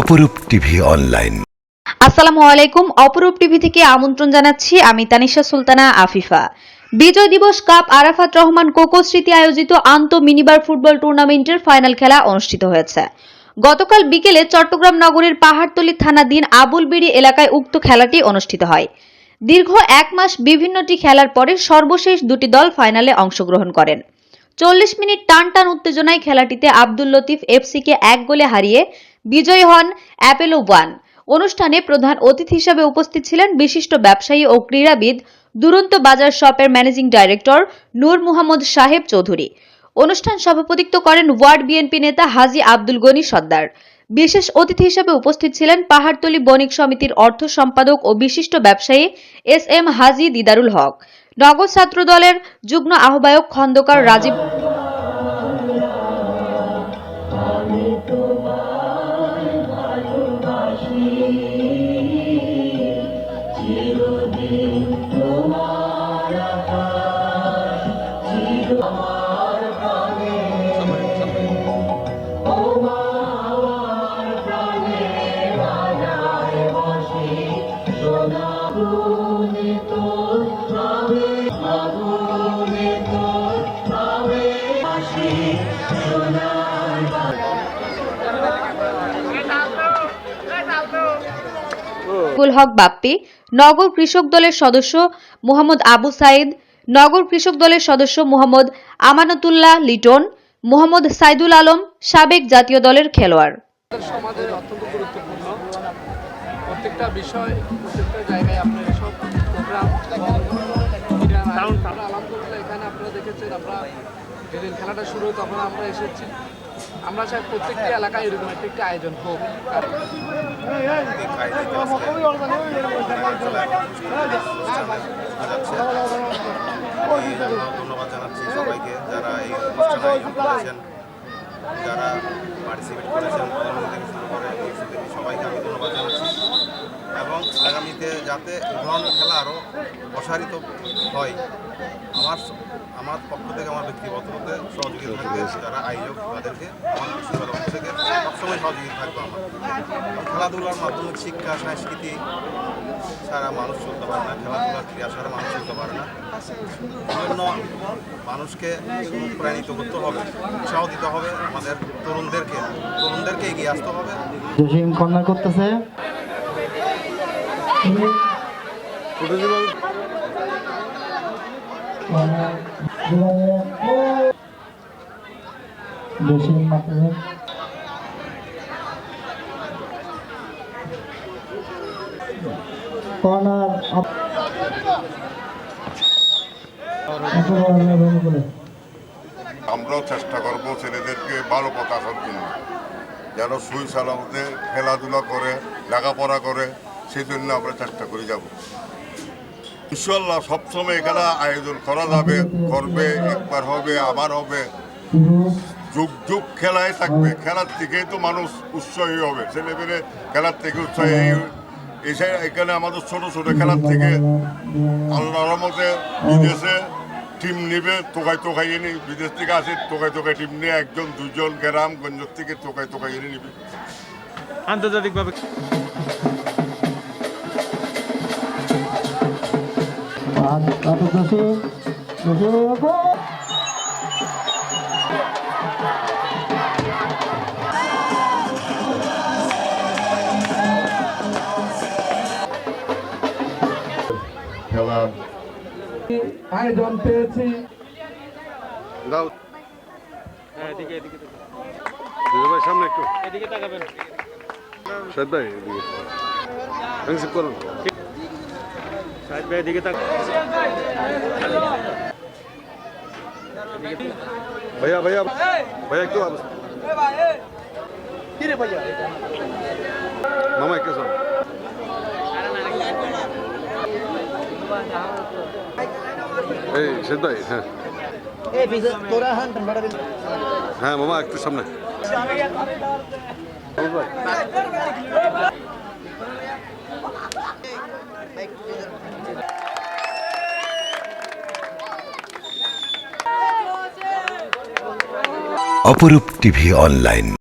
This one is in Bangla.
অপরূপ টিভি অনলাইন। আসসালামু আলাইকুম। অপরূপ টিভি থেকে আমন্ত্রণ জানাচ্ছি আমি তানিশা সুলতানা আফিফা। বিজয় দিবস কাপ আরাফাত রহমান কোকো স্মৃতি আয়োজিত আন্ত মিনিবার ফুটবল টুর্নামেন্টের ফাইনাল খেলা অনুষ্ঠিত হয়েছে। গতকাল বিকেলে চট্টগ্রাম নগরের পাহাড়তলী থানাধীন আবুলবিড়ি এলাকায় উক্ত খেলাটি অনুষ্ঠিত হয়। দীর্ঘ এক মাস বিভিন্নটি খেলার পরে সর্বশেষ দুটি দল ফাইনালে অংশগ্রহণ করেন। চল্লিশ মিনিট টান টান উত্তেজনায় খেলাটিতে আব্দুল লতিফ এফসিকে এক গোলে হারিয়ে বিজয়ী হন অ্যাপেলো ওয়ান। অনুষ্ঠানে প্রধান অতিথি হিসেবে উপস্থিত ছিলেন বিশিষ্ট ব্যবসায়ী ও ক্রীড়াবিদ, দুরন্ত বাজার শপের ম্যানেজিং ডাইরেক্টর নূর মুহাম্মদ সাহেব চৌধুরী। অনুষ্ঠান সভাপতিত্ব করেন ওয়ার্ড বিএনপি নেতা হাজি আব্দুল গনি সর্দার। বিশেষ অতিথি হিসেবে উপস্থিত ছিলেন পাহাড়তলী বণিক সমিতির অর্থ সম্পাদক ও বিশিষ্ট ব্যবসায়ী এস এম হাজি দিদারুল হক। নগর ছাত্র দলের যুগ্ম আহ্বায়ক খন্দকার রাজীব গুল হক বাপ্পি নগর কৃষক দলের সদস্য মোহাম্মদ আবু সাইদ নগর কৃষক দলের সদস্য মোহাম্মদ আমানতুল্লাহ লিটন মোহাম্মদ সাইদুল আলম সাবেক জাতীয় দলের খেলোয়াড়। সমাজের অত্যন্ত গুরুত্বপূর্ণ। প্রত্যেকটা বিষয় প্রত্যেকটা জায়গায় আপনার এসব প্রোগ্রাম আলহামদুলিল্লাহ এখানে আপনারা দেখেছেন আমরা যেদিন খেলাটা শুরু তখন আমরা এসেছি। আমরা চাই প্রত্যেকটি এলাকায় এরকম একটা আয়োজন হোক। ধন্যবাদ জানাচ্ছি সবাইকে যারা এই অনুষ্ঠানে যারা পার্টিসিপেট করেছেন সবাইকে আমি ধন্যবাদ জানাচ্ছি। যাতে এই ধরনের খেলা আরও প্রসারিত হয়। আমার আমার পক্ষ থেকে আমার ব্যক্তিগতভাবে সহযোগিতা থাকবে যারা আয়োজক তাদেরকে আমার পক্ষ থেকে সবসময় সহযোগিতা থাকবে আমার। খেলাধুলার মাধ্যমে শিক্ষা সংস্কৃতি ছাড়া মানুষ চলতে পারে না খেলাধুলা ক্রিয়া ছাড়া মানুষ চলতে পারে না। জন্য মানুষকে অনুপ্রাণিত করতে হবে উৎসাহ দিতে হবে আমাদের তরুণদেরকে। তরুণদেরকে এগিয়ে আসতে হবে। জসিম করতেছে। আমরাও চেষ্টা করব ছেলেদেরকে ভালো পথ আসার জন্য। যেন সুই সালামতে খেলাধুলা করে, লেখাপড়া করে। সেই জন্য আমরা চেষ্টা করে যাব। ইনশাল্লাহ সবসময় এখানে আয়োজন করা যাবে, করবে, একবার হবে, আবার হবে। যুগ যুগ খেলায় থাকবে। খেলার থেকেই তো মানুষ উৎসাহী হবে। ছেলে ছেলেমেয়ে খেলার থেকে উৎসাহী। এসে এখানে আমাদের ছোট ছোট খেলার থেকে আল্লাহর রহমতে বিদেশে টিম নিবে, তোকায় তোকাই এনে বিদেশ থেকে আসে, তোকায় তোকাই টিম নিয়ে একজন, দুজন গ্রাম গঞ্জ থেকে তোকায় তোকাই এনে নিবে। আন্তর্জাতিকভাবে জসিম খেলা আয়োজন পেয়েছি। দাও। হ্যাঁ এদিকে এদিকে। ভাই সামনে একটু। এদিকে তাকাবেন। সাহেব ভাই এদিকে। করুন। ভাই তাক ভাইয়া ভাইয়া ভাইয়া একটু মামা একটু শোন। এই শেদ ভাই হ্যাঁ। হ্যাঁ মামা একটু সামনে। অপরূপ টিভি অনলাইন।